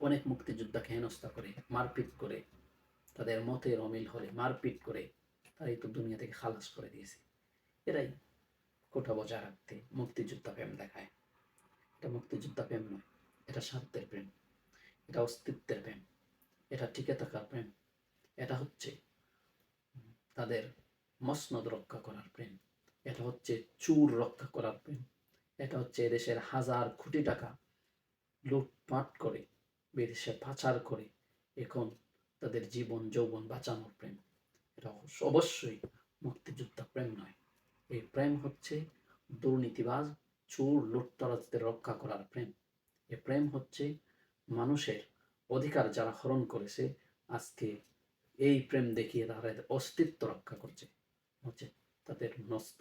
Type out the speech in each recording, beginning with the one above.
অনেক মুক্তিযোদ্ধাকে হেনস্থা করে, মারপিট করে, তাদের মতের অমিল হলে মারপিট করে, তারাই তো দুনিয়া থেকে খালাস করে দিয়েছে। এরাই কোটা বজায় রাখতে মুক্তিযোদ্ধা প্রেম দেখায়। এটা মুক্তিযোদ্ধা প্রেম নয়, এটা স্বার্থের প্রেম, এটা অস্তিত্বের প্রেম, এটা টিকে থাকার প্রেম, এটা হচ্ছে তাদের মসনদ রক্ষা করার প্রেম, এটা হচ্ছে চুর রক্ষা করার প্রেম, এটা হচ্ছে এদেশের হাজার কোটি টাকা লুটপাট করে বিদেশে পাচার করে এখন তাদের জীবন, যৌবন বাঁচানোর প্রেম। এটা অবশ্যই মুক্তিযোদ্ধা প্রেম নয়। এই প্রেম হচ্ছে দুর্নীতিবাজ, চোর, লুটতরাজদের রক্ষা করার প্রেম। এ প্রেম হচ্ছে মানুষের অধিকার যারা হরণ করেছে, আজকে এই প্রেম দেখিয়ে তারা অস্তিত্ব রক্ষা করছে। হচ্ছে তাদের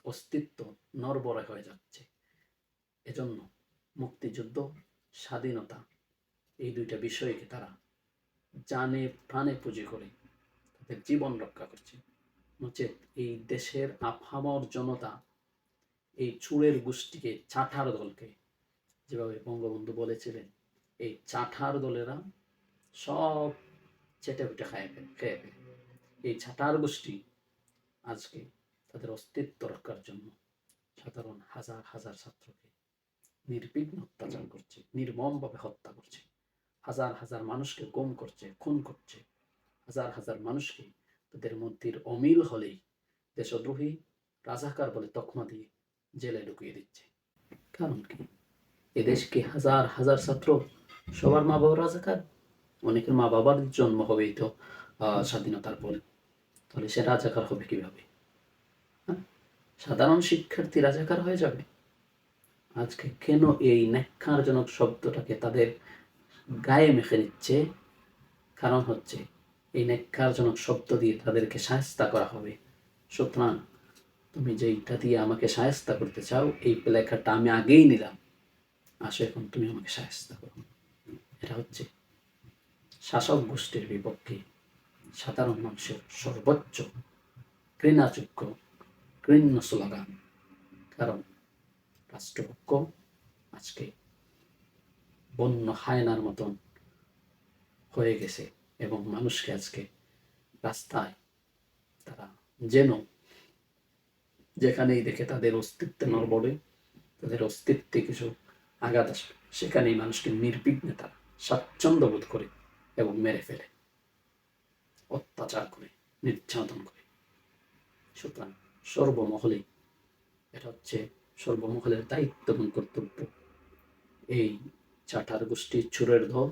অস্তিত্ব নরবরে হয়ে যাচ্ছে। এজন্য মুক্তিযুদ্ধ স্বাধীনতা এই দুইটা বিষয়কে তারা জানে, প্রাণে পুঁজি করে তাদের জীবন রক্ষা করছে। নচেত এই দেশের আফামর জনতা এই চুরের গোষ্ঠীকে, চাঠার দলকে যেভাবে বঙ্গবন্ধু বলেছিলেন, এই চাঠার দলেরা সব চেটে ফুটে খায় খেয়ে ফেলে। এই ছাটার গোষ্ঠী আজকে তাদের অস্তিত্ব রক্ষার জন্য সাধারণ হাজার হাজার ছাত্রকে নির্বিঘ্ন অত্যাচার করছে, নির্মমভাবে হত্যা করছে। হাজার হাজার মানুষকে গম করছে, খুন করছে। হাজার হাজার মানুষকে তাদের মধ্যের অমিল হলেই দেশদ্রোহী রাজাকার বলে তকমা দিয়ে জেলে ঢুকিয়ে দিচ্ছে। কারণ কি? এদেশকে হাজার হাজার ছাত্র, সবার মা বাবা রাজাকার, অনেকের মা বাবার জন্ম হবেই তো স্বাধীনতার পরে। তাহলে সে রাজাকার হবে কীভাবে? হ্যাঁ? সাধারণ শিক্ষার্থী রাজাকার হয়ে যাবে। আজকে কেন এই ন্যাক্কারজনক শব্দটাকে তাদের গায়ে মেখে নিচ্ছে। কারণ হচ্ছে এই ন্যাক্কারজনক শব্দ দিয়ে তাদেরকে সায়স্তা করা হবে। সুতরাং তুমি যেইটা দিয়ে আমাকে সায়স্তা করতে চাও, এই লেখাটা আমি আগেই নিলাম। আসো এখন তুমি আমাকে সায়স্তা করো। এটা হচ্ছে শাসক গোষ্ঠীর বিপক্ষে সাধারণ মানুষের সর্বোচ্চ ঘৃণাযোগ্য, ঘৃণ্য স্লোগান। কারণ রাষ্ট্রপক্ষ আজকে বন্য হায়নার মতন হয়ে গেছে এবং মানুষকে আজকে রাস্তায় তারা যেন যেখানেই দেখে তাদের অস্তিত্বে নড়বড়ে তাদের অস্তিত্বে কিছু আঘাত আসে, সেখানেই মানুষকে নির্বিঘ্নে তারা স্বাচ্ছন্দ্য বোধ করে এবং মেরে ফেলে, অত্যাচার করে, নির্যাতন করে। সুতরাং সর্বমহলে এটা হচ্ছে সর্বমহলের দায়িত্ব এবং কর্তব্য। এই চাটার গোষ্ঠীর চোরের দল,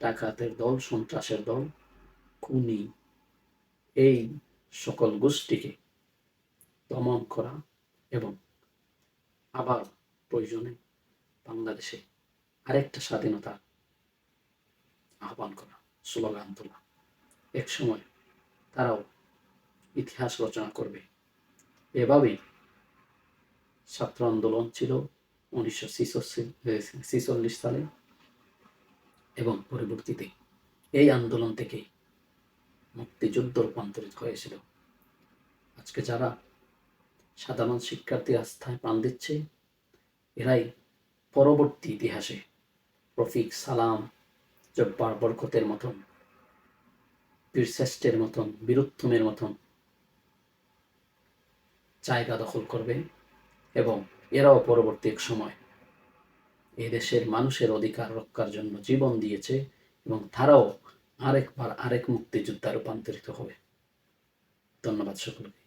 ডাকাতের দল, সন্ত্রাসের দল, খুনি। এই সকল গোষ্ঠীকে দমন করা এবং আবার প্রয়োজনে বাংলাদেশে আরেকটা স্বাধীনতা আহ্বান করা, স্লোগান তোলা। এক সময় তারাও ইতিহাস রচনা করবে। এভাবেই ছাত্র আন্দোলন ছিল। উনিশশো সালে এবং পরবর্তীতে এই আন্দোলন থেকেই মুক্তিযুদ্ধ রূপান্তরিত হয়েছিল। আজকে যারা সাধারণ শিক্ষার্থী আস্থায় প্রাণ দিচ্ছে, এরাই পরবর্তী ইতিহাসে রফিক সালাম, জব্বার বরকতের মতন বীরশ্রেষ্ঠের মতন, বীরুত্তমের মতন জায়গা দখল করবে এবং এরাও পরবর্তী এক সময় এদেশের মানুষের অধিকার রক্ষার জন্য জীবন দিয়েছে এবং তারাও আরেকবার আরেক মুক্তিযোদ্ধা রূপান্তরিত হবে। ধন্যবাদ সকলকে।